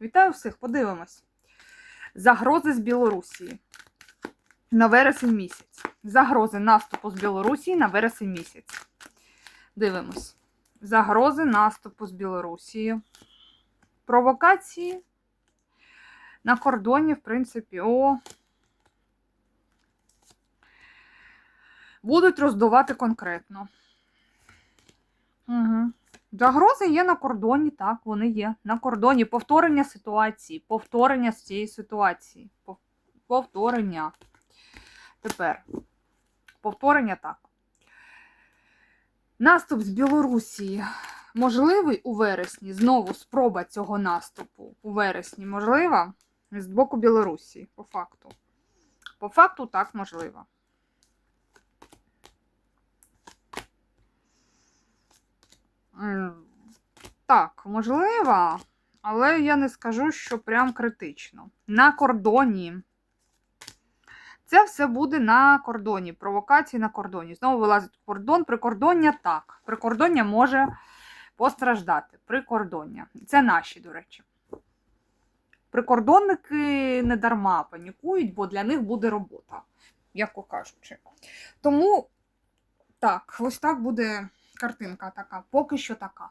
Вітаю всіх, подивимось. Загрози з Білорусі на вересень місяць. Загрози наступу з Білорусі на вересень місяць. Дивимось. Загрози наступу з Білорусі. Провокації на кордоні, в принципі, о. Будуть роздувати конкретно. Загрози є на кордоні, так, вони є. На кордоні. Повторення ситуації. Повторення з цієї ситуації. Повторення. Тепер. Повторення так. Наступ з Білорусі можливий у вересні. Знову спроба цього наступу у вересні можлива з боку Білорусі, по факту. По факту так можливо. Так, можливо, але я не скажу, що прям критично. На кордоні. Це все буде на кордоні. Провокації на кордоні. Знову вилазить кордон. Прикордоння так. Прикордоння може постраждати. Прикордоння. Це наші, до речі. Прикордонники не дарма панікують, бо для них буде робота, м'яко кажучи. Тому так, ось так буде картинка така, поки що така.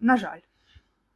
На жаль.